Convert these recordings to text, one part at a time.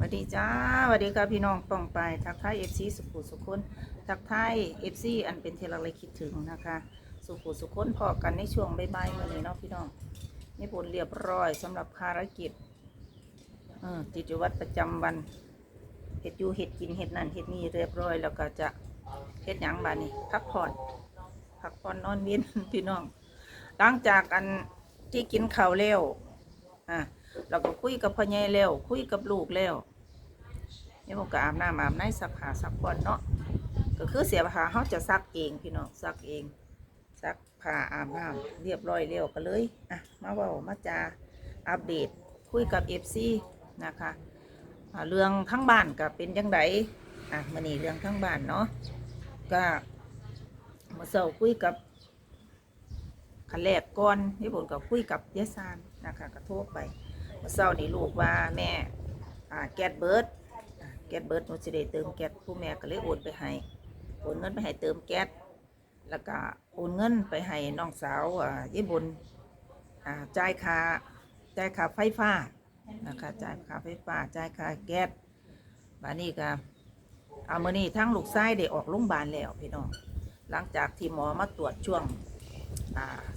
สวัสดีจ้าสวัสดีค่ะพี่น้องป้องไปทักทายเอฟซีสุขุสุขคนทักทายเอฟซีอันเป็นเทเราเลยคิดถึงนะคะ สุขุสุขคนพอกันในช่วงใบ่ายๆมื่อนี้เนาะพี่น้องนี่ผลเรียบร้อยสำหรับภารกิจเออกิจวัตรประจำวันเห็ดอยู่เห็ดกินเห็ดนั่นเห็ดนี่เรียบร้อย แล้วก็จะเห็ดหยังบานี่พักผ่อนพักผ่อนนอนเวียนพี่น้อง หลังจากอันที่กินข้าวแล้วอะ เราก็คุยกับพ่อใหญ่แล้วคุยกับลูกแล้วนี่ผมก็อาบน้ำอาบน้ำซักผ้าซักผ่อนเนาะก็คือเสียผ้าเขาจะซักเองพี่น้องซักเองซักผ้าอาบน้ำเรียบร้อยแล้วก็เลยอะมาเว่ามาจาอัปเดตคุยกับเอฟซีนะคะเรื่องทั้งบ้านก็เป็นยังไงอะมันนี่เรื่องทั้งบ้านเนาะก็มาเสาคุยกับขันแรกก่อนที่ผมก็คุยกับยายซานนะคะก็โทรไป เมื่อเช้านี่ลูกว่าแม่แก๊สเบิร์ดแก๊สเบิร์ดหนูจะได้เติมแก๊สผู้แม่ก็เลยโอนไปให้โอนเงินไปให้เติมแก๊สแล้วก็โอนเงินไปให้น้องสาวยายบุญจ่ายค่าจ่ายค่าไฟฟ้านะคะจ่ายค่าไฟฟ้าจ่ายค่าแก๊สบานี้ก็เอามื่อนี้ทั้งลูกชายได้ออกโรงพยาบาลแล้วพี่น้องหลังจากที่หมอมาตรวจช่วง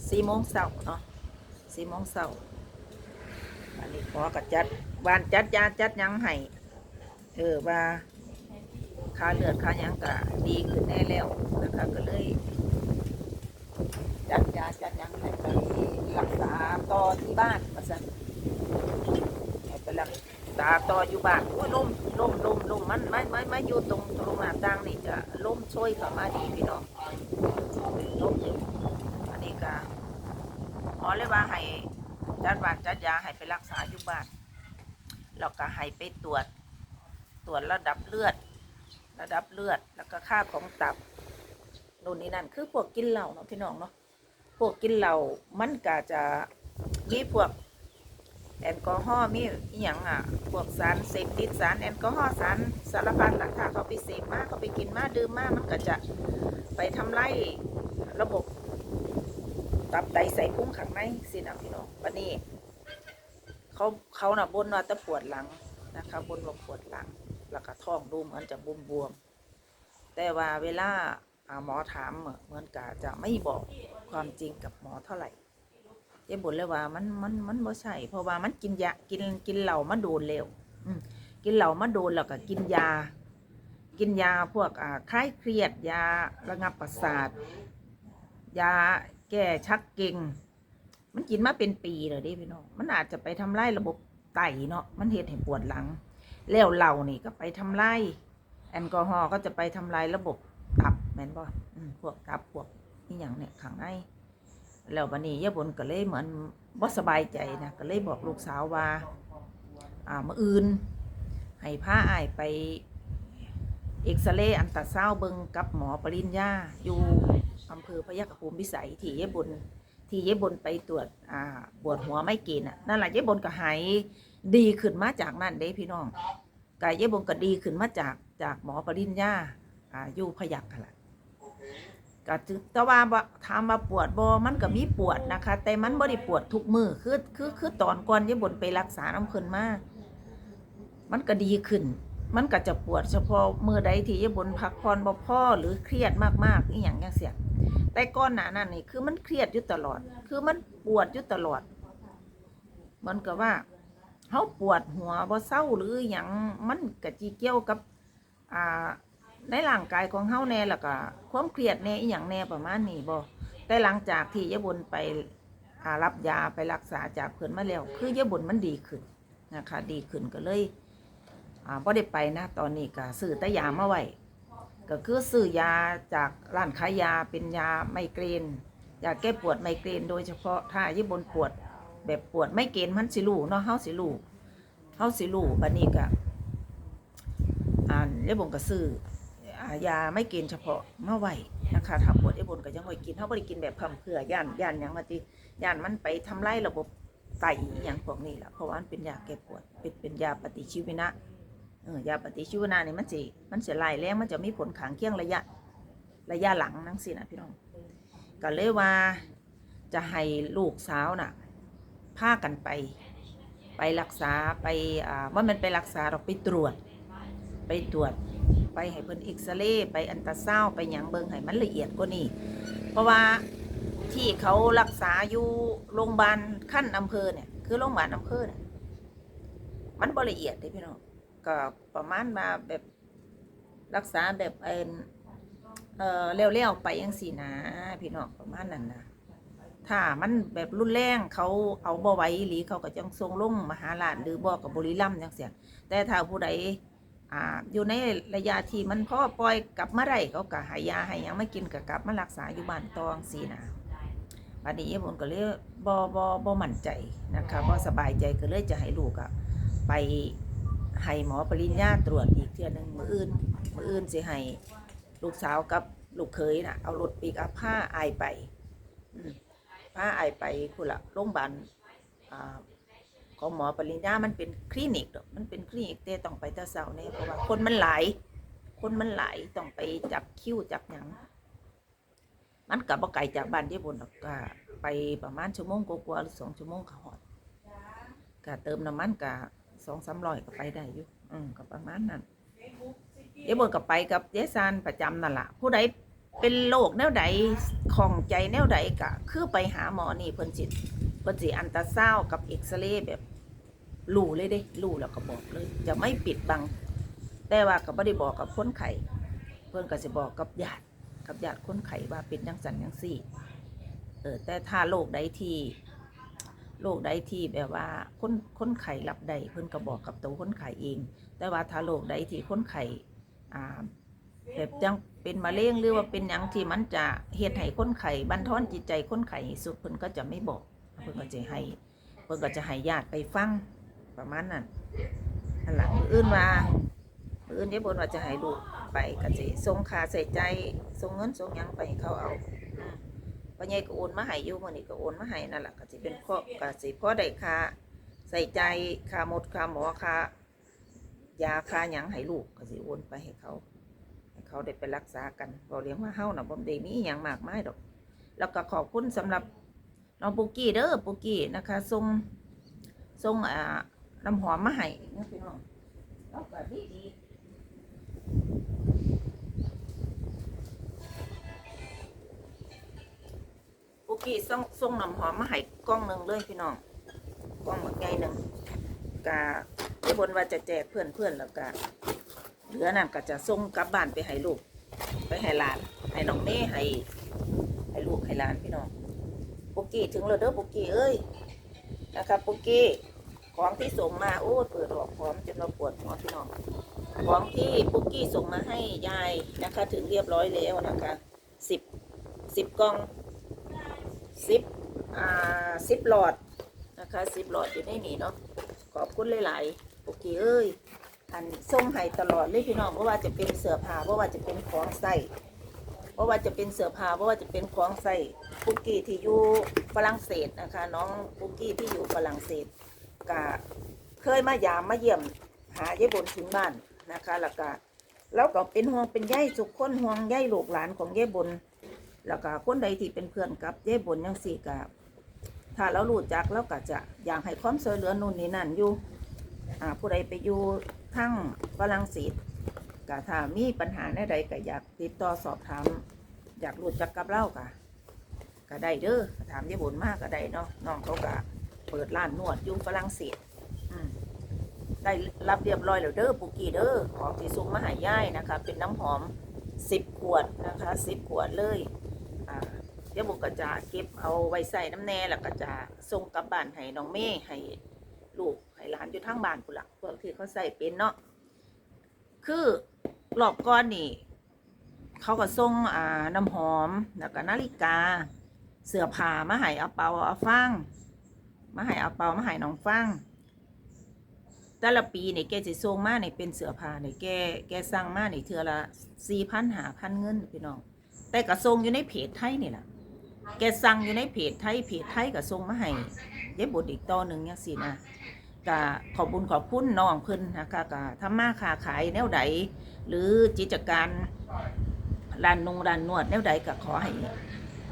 สี่โมงเช้าเนาะสี่โมงเช้า อันนี้ขอกัจัดวานจัดยาจัดยังให้เออว่าค่าเลือดค่ายังก็ดีขึ้นแน่แล้วนะคะก็เลย จัดยาจัดยังให้ไปรักษาต่อที่บ้านมาสั่นไปรักษาต่ออยู่บ้านโอ้ยลมลมลมลมมันไม่ไม่ไม่อยู่ตรงตรงหน้าต่างนี่จะลมช่วยเข้ามาดีพี่น้องลมอยู่อันนี้ก็หมอเลยว่าให้ จัดบานจัดยาให้ไปรักษาอยู่บ้านแล้วก็ให้ไปตรวจ ตรวจระดับเลือด ระดับเลือด แล้วก็ค่าของตับนู่นนี่นั่นคือพวกกินเหล้าเนาะพี่น้องเนาะพวกกินเหล้ามันก็จะมีพวกแอลกอฮอล์มีอหย่างอะพวกสารเสพติดสารแอลกอฮอล์สารสารพัดหลักถ้าเขาไปเสพมากเขาไปกินมากดื่มมากมันก็จะไปทำลายระบบ ตับไตใส่พุงขังในสินะพี่น้องวันนี้ เขาเขาน่ะบนว่าจะปวดหลังนะคะบนว่าปวดหลัง แล้วก็ท้องดูเหมือนจะบวมบวมๆแต่ว่าเวลาหมอถามเหมือนกับจะไม่บอกความจริงกับหมอเท่าไหร่เจ๊บุญเลยว่ามันมันมันบ่ใช่เพราะว่ามันกินยากินกินเหล้ามาโดนแล้วอืกินเหล้ามาโดนแล้วก็กินยา กินยาพวกอ่าคลายเครียดยาระงับประสาทยา แก้ชักเก่ง มันกินมาเป็นปีเลยดิพี่น้อง มันอาจจะไปทำลายระบบไตเนาะ มันเหตุให้ปวดหลัง แล้วเหล่านี่ก็ไปทำลายแอลกอฮอล์ก็จะไปทำลายระบบตับแม่นบ่อืมพวกตับพวกนี่อย่างเนี่ยข้างในแล้ววันนี้ยาบนก็เลยเหมือนบ่สบายใจนะก็เลยบอกลูกสาวว่า อ่ามื่ออื่น ให้พาอ้ายไปเอ็กซเรย์อันตราซาวด์เบิงกับหมอปริญญาอยู่ อำเภอพยัคฆภูมิวิสัยที่ยายบนที่ยายบนไปตรวจอ่าปวดหัวไม่กณฑ์น่ะนั่นแหละยายบนก็หายดีขึ้นมาจากนั่นเด้พี่น้องกายยายบนก็ดีขึ้นมาจากจากหมอปริญญาอ่าอยู่พยัคฆ์ค่ะล่ะก็ถึงแต่ว่าบ่ถามมาปวดบ่มันก็มีปวดนะคะ แต่มันบ่ได้ปวดทุกมือคือคือคือตอนก่อนยายบนไปรักษาน้ำเพิ่นมามันก็ดีขึ้น มันก็จะปวดเฉพาะมือใดที่ยายบนพักผ่อนบ่พอหรือเครียดมากๆอีหยังจังเสีย แต่ก่อนหน้านั้นนี่คือมันเครียดอยู่ตลอด คือมันปวดอยู่ตลอด มันก็ว่าเขาปวดหัวบ่เศร้าหรืออย่างมันกะจีเกี่ยวกับ อ่าในร่างกายของเฮาแน่แล้วก็ความเครียดแน่อีหยังแน่ประมาณนี้บ่แต่หลังจากที่ยะบุญไปหารับยาไปรักษาจากเพิ่นมาแล้ว คือยะบุญมันดีขึ้นนะคะดีขึ้นก็เลยอ่าบ่ได้ไปนะ ตอนนี้ก็ซื้อแต่ยามาไว้ ก็คือซื้อยาจากร้านขายยาเป็นยาไมเกรนยาแก้ปวดไมเกรนโดยเฉพาะถ้าญี่ปุ่นปวด แบบปวดไมเกรนมันสิลูเนาะเฮาสิลูเฮาสิลูบัดนี้ก็อ่าญี่ปุ่นก็ซื้อยาไมเกรนเฉพาะมาไว้นะคะถ้าปวดญี่ปุ่นก็ยังไว้กินเฮาบ่ได้กินแบบพร่ำเพื่อย่านย่านหยังว่าติย่านมันไปทำลายระบบไตอหยังพวกนี้ล่ะเพราะว่ามันเป็นยาแก้ปวดเป็นเป็นยาปฏิชีวนะ เออยาปฏิชีวนะนี่มันสิมันสิไล่แรงมันจะมีผลข้างเคียงระยะระยะหลังนั่งสินะพี่น้องก็เลยว่าจะให้ลูกสาวน่ะพากันไป ไปรักษาไปอ่าว่ามันไปรักษาเราไปตรวจ ไปตรวจ ไปให้เพิ่นเอ็กซเรย์ไปอันตราซาวไปหยังเบิงให้มันละเอียดกว่านี้เพราะว่าที่เขารักษาอยู่โรงพยาบาลขั้นอำเภอเนี่ยคือโรงพยาบาลอำเภอเนี่ยมันบละเอียดเด้พี่น้อง ก็ประมาณมาแบบรักษาแบบเอ็นเออเลี้ยวๆไปยังสีนะพี่น้องประมาณนั้นนะถ้ามันแบบรุนแรงเขาเอาบ่ไว้อีหลีเขาก็จังส่งลงมหาลาชหรือบ่กับบุรีรัมย์จังเสียแต่ถ้าผู้ใดอ่าอยู่ในระยะที่มันพ่อปล่อยกลับมาได้เขาก็หายาห้หยังไม่กินก็กลับมารักษาอยู่บ้านตองสีนะบัดนี้ผมก็เลยบ่บ่บ่มั่นใจนะคะบ่สบายใจก็เลยจะให้ลูกอะไป ให้หมอปริญญาตรวจอีกเทื่อหนึงมืออื่นมืออื่นสิให้ลูกสาวกับลูกเขยน่ะเอารถปีกอัพผ้าอายไปผ้าอายไปคุณละโรงพยาบาลของหมอปริญญามันเป็นคลินิกดอกมันเป็นคลินิกแต่ต้องไปต่เสาเนี่ยเพราะว่าคนมันหลายคนมันหลายต้องไปจับคิวจับหยังมันกับบ่ไก่จากบ้านที่บนดอกก็ไปประมาณชั่วโมงกว่าหรือสองชั่วโมงก็หอดก็เติมน้ำมันก็ สองสามร้อยก็ไปได้อยู่อืมก็ประมาณนั้นเดี๋ยวบนก็ไปกับเยซานประจำนั่นแหละผู้ใดเป็นโรคแนวใดของใจแนวใดก็คือไปหาหมอนี่เพิ่นสิตเพิ่นสิอันตราซาวด์กับเอ็กซเรย์แบบรู้เลยเด้รู้แล้วก็บอกเลย จะไม่ปิดบัง แต่ว่าก็ไม่ได้บอกกับคนไข้เพื่นก็จะบอกกับญาติกับญาติคนไข้ว่าเป็นจังสันจังสี่เออแต่ถ้าโรคใดที่ โรคใดที่แบบว่าคนคนไข้รับได้เพื่นก็บอกกับตัวคนไข้เอง แต่ว่าถ้าโรคใดที่คนไข้อ่าแบบจังเป็นมะเร็งหรือว่าเป็นหยังที่มันจะเหตุให้คนไข้บันทอนจิตใจคนไข้สุดเพิ่นก็จะไม่บอกเพิ่นก็จะให้เพิ่นก็จะให้ญาติไปฟังประมาณนั้นอันหลังอื่นมาอื่นเดี๋ยบนว่าจะให้ลูกไปก็สิส่งค่าใส่ใจส่งเงินส่งยังไปเขาเอา พ่อใหญ่ก็โอนมาให้อยู่มื้อนี้ก็โอนมาให้นั่นแหละก็สิเป็นพ่อก็สิพ่อได้ค่าใส่ใจค่าหมดค่าหมอค่ายาค่าหยังให้ลูกก็สิโอนไปให้เขาให้เขาได้ไปรักษากันบ่เลี้ยงว่าเฮาน่ะบ่ได้มีหยังมากมายดอก แล้วก็ขอบคุณสำหรับน้องปุกกี้เด้อปุกกี้นะคะส่งส่งอ่าน้ำหอมมาให้นะพี่น้องแล้วก็ดีดี กกี้ส่งส่งน้ำหอมมาให้กล้องหนึ่งเลยพี่น้องกล้องแบบใหญ่หนึ่งกะเดี๋ยวบนว่าจะแจกเพื่อนเพื่อนแล้วก็เหลือนั่นก็จะส่งกลับบ้านไปให้ลูก ไปให้หลานให้น้องเม่ให้ให้ลูกให้หลานพี่น้องปุกกี้ถึงแล้วเด้อปุกกี้เอ้ยนะครับปุกกี้ของที่ส่งมาโอ้เปิดออกพร้อมจนเราปวดหัวพี่น้องของที่ปุกกี้ส่งมาให้ยายนะคะ ถึงเรียบร้อยแล้วนะคะสิบสิบกล่อง สิบอ่าสิบหลอดนะคะสิบหลอดอยู่ในนี้เนาะขอบคุณหลายๆปุ๊กกี้เอ้ยอันส่งให้ตลอดเลยพี่น้องเพราะว่าจะเป็นเสื้อผ้าเพราะว่าจะเป็นของใส่เพราะว่าจะเป็นเสื้อผ้าเพราะว่าจะเป็นของใส่ปุ๊กกี้ที่อยู่ฝรั่งเศสนะคะ น้องปุ๊กกี้ที่อยู่ฝรั่งเศสก็เคยมายามมาเยี่ยมหายายบนถึงบ้านนะคะแล้วก็แล้วก็เป็นห่วงเป็นใยสุขคนห่วงใยลูกหลานของยายบน แล้วก็คนใดที่เป็นเพื่อนกับยายบนยังสี่กับถ้าเรารู้จักแล้วก็จะอยากให้ความช่วยเหลือนู่นนี่นั่นอยู่อ่าผู้ใดไปอยู่ทั้งฝรั่งเศสก็ถ้ามีปัญหาในใดก็อยากติดต่อสอบถามอยากรู้จักกับเราก็ก็ได้เด้อถามยายบนมากก็ได้เนาะน้องเขาก็เปิดร้านนวดอยู่ฝรั่งเศสได้รับเรียบร้อยแล้วเด้อปุกกี้เด้อของที่ซุงมาหายายนะคะ เป็นน้ำหอมสิบขวดนะคะสิบขวดเลย เดี๋ยวบุกก็จะเก็บเอาไว้ใส่น้ำแน่แล้วก็จะส่งกลับบ้านให้น้องเม่ให้ลูกให้หลานอยู่ทั้งบ้านกุนละพวกที่เขาใส่เป็นเนาะคือรอบก้อนนี่ เขาก็ส่งอ่าน้ำหอมแล้วก็นาฬิกา เสื้อผ้ามาให้เอาเปาเอาฟังมาให้เอาเปามาให้น้องฟังแต่ละปีนี่แกสิส่งมานี่เป็นเสื้อผ้านี่แกแกสั่งมานี่เทือละสี่พันหาพันเงินพี่น้องแต่ก็ส่งอยู่ในเพจไทยนี่แหละ แกสั่งอยู่ในเพจไทยเพจไทยก็ส่งมาให้ยายบดอีกต่อหนึ่งยังสินะก็ขอบคุญขอบคุณน้องเพิ่นนะคะก็ทำมาค้าขายแนวใดหรือกิจการร้านนงร้านนวดแนวใดก็ขอให้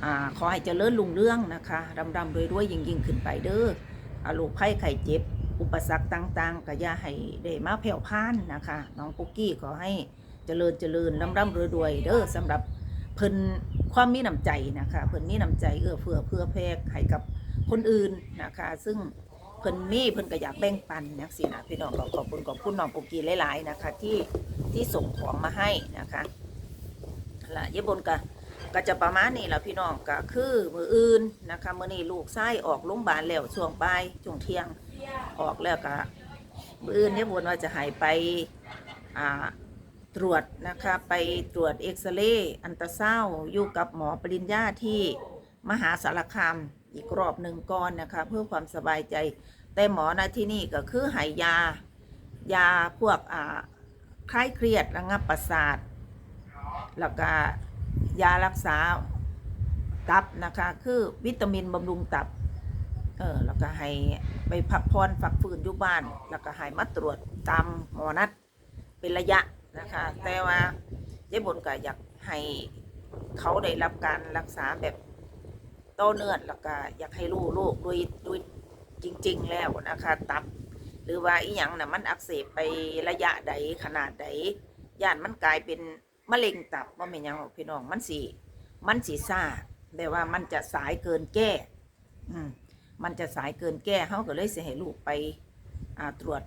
อ่าขอให้เจริญรุ่งเรื่องนะคะรำรำรวยรวยยิ่งยิ่งขึ้นไปเด้ออาลูกไข้ไข่เจ็บ อุปสรรคต่าง ๆก็อย่าให้ได้มาแผ่วพานนะคะน้องปุกกี้ขอให้เจริญเจริญร่ำร่ำรวยรวยเด้อสำหรับเพิ่น ความมีน้ำใจนะคะเพิ่นมีน้ำใจเอื้อเฟื้อเพื่อแพร่ให้กับคนอื่นนะคะ ซึ่งเพิ่นมีเพิ่นก็อยากแบ่งปันนักสินะพี่น้องขอบคุณขอบคุณน้องปุกกีหลายๆนะคะ ที่ที่ส่งของมาให้นะคะละเยบนก็ก็จะประมาณนี้แหละพี่น้องก็คือมืออื่นนะคะมือนี้ลูกไส้ออกโรงพยาบาลแล้วช่วงบ่ายช่วงเที่ยงออกแล้วก็มืออื่นเนี่ยบนว่าจะหายไปอ่า ตรวจนะคะไปตรวจเอ็กซเรย์อันตราซาวอยู่กับหมอปริญญาที่มหาสารคามอีกรอบหนึ่งก่อนนะคะ เพื่อความสบายใจ แต่หมอนะที่นี่ก็คือหายยา ยาพวกอ่าคลายเครียดระงับประสาท แล้วก็ยารักษาตับนะคะ คือวิตามินบำรุงตับ เออแล้วก็ให้ไปพักผ่อนฝักฟื้นอยู่บ้าน แล้วก็ให้มาตรวจตามหมอนัดเป็นระยะ นะคะ แต่ว่าเจ๊บนก็อยากให้เขาได้รับการรักษาแบบโต้อเนื่องแล้วก็อยากให้รู้โรคด้วยด้วยจริง ๆ แล้วนะคะ ตับ หรือว่าอีหยังน่ะมันอักเสบไประยะใดขนาดใดย่านมันกลายเป็นมะเร็งตับว่าเป็นยังหรอกพี่น้องมันสีมันสีซ่าแต่ว่ามันจะสายเกินแก้ อืมมันจะสายเกินแก้เขาก็เลยเสียให้ลูกไป อ่าตรวจ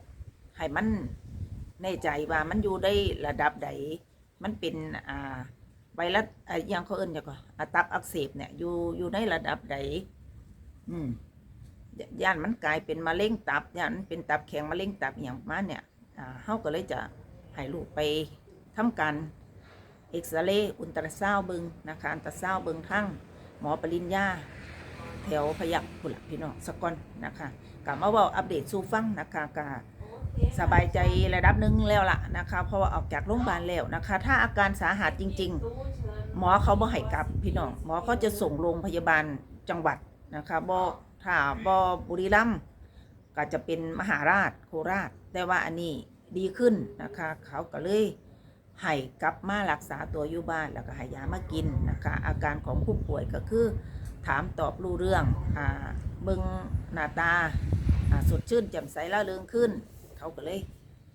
ให้มัน แน่ใจว่ามันอยู่ได้ระดับใดมันเป็นอ่าไวรัสอ่าอยังเขาเอิ้นอย่างก็อ่าตับอักเสบเนี่ยอยู่อยู่ในระดับใดอืมย่านมันกลายเป็นมะเร็งตับย่านมันเป็นตับแข็งมะเร็งตับอย่างมาเนี่ยอ่าเขาก็เลยจะให้ลูกไปทำการเอ็กซเรย์อุลตราซาวด์เบิงนะคะอัลตราซาวด์เบิงทั้งหมอปริญญาแถวพยัคฆ์พุนละพี่น้องสกอนนะคะกลับมาว่าอัปเดตสู่ฟังนะคะก สบายใจระดับหนึ่งแล้วล่ะนะคะ เพราะว่าออกจากโรงพยาบาลแล้วนะคะ ถ้าอาการสาหัสจริง ๆ หมอเขาบ่ให้กลับพี่น้องหมอเขาจะส่งโรงพยาบาลจังหวัดนะคะบ่ถ้าบ่บุรีรัมย์ก็จะเป็นมหาราชโคราช แต่ว่าอันนี้ดีขึ้นนะคะ เขาก็เลยให้กลับมารักษาตัวอยู่บ้านแล้วก็ให้ยามากินนะคะ อาการของผู้ป่วยก็คือ ถามตอบรู้เรื่องอ่าเบิงหน้าตาอ่าสดชื่นแจ่มใสล่าเริงขึ้น เขาก็เลย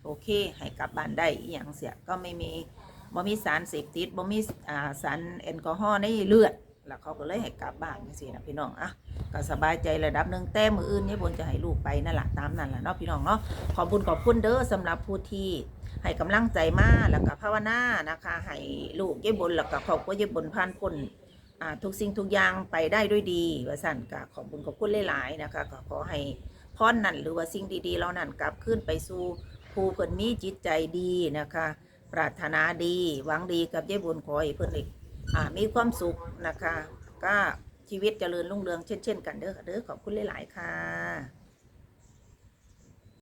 โอเคให้กลับบ้านได้อหย่างเสียก็ไม่มีบ่มีสารเสพติดบ่มีอ่าสารแอลกอฮอล์ในเลือดแล้วเขาก็เลยให้กลับบ้านจังซี่นะพี่น้องอะก็สบายใจระดับหนึ่งแต่มืออื่นนี่บนจะให้ลูกไปนั่นแหละตามนั่นแหละเนาะพี่น้องเนาะขอบคุณขอบคุณเด้อสำหรับผู้ที่ให้กำลังใจมาแล้วก็ภาวนานะคะให้ลูกเย็บบนแล้วก็ครอบครัวเย็บบนผ่านพ้นอ่าทุกสิ่งทุกอย่างไปได้ด้วยดีว่าสั่นก็ขอบคุญขอบคุณหลายๆนะคะก็ขอให้ พรนั่นหรือว่าสิ่งดีๆเรานั่นกลับขึ้นไปสู่ผู้เพิ่นมีจิตใจดีนะคะ ปรารถนาดีหวังดีกับยายบุญขอให้เพิ่นอีกอ่ามีความสุขนะคะ ก็ชีวิตเจริญรุ่งเรืองเช่น ๆ กันเด้อเด้อขอบคุณหลาย ๆ ค่ะ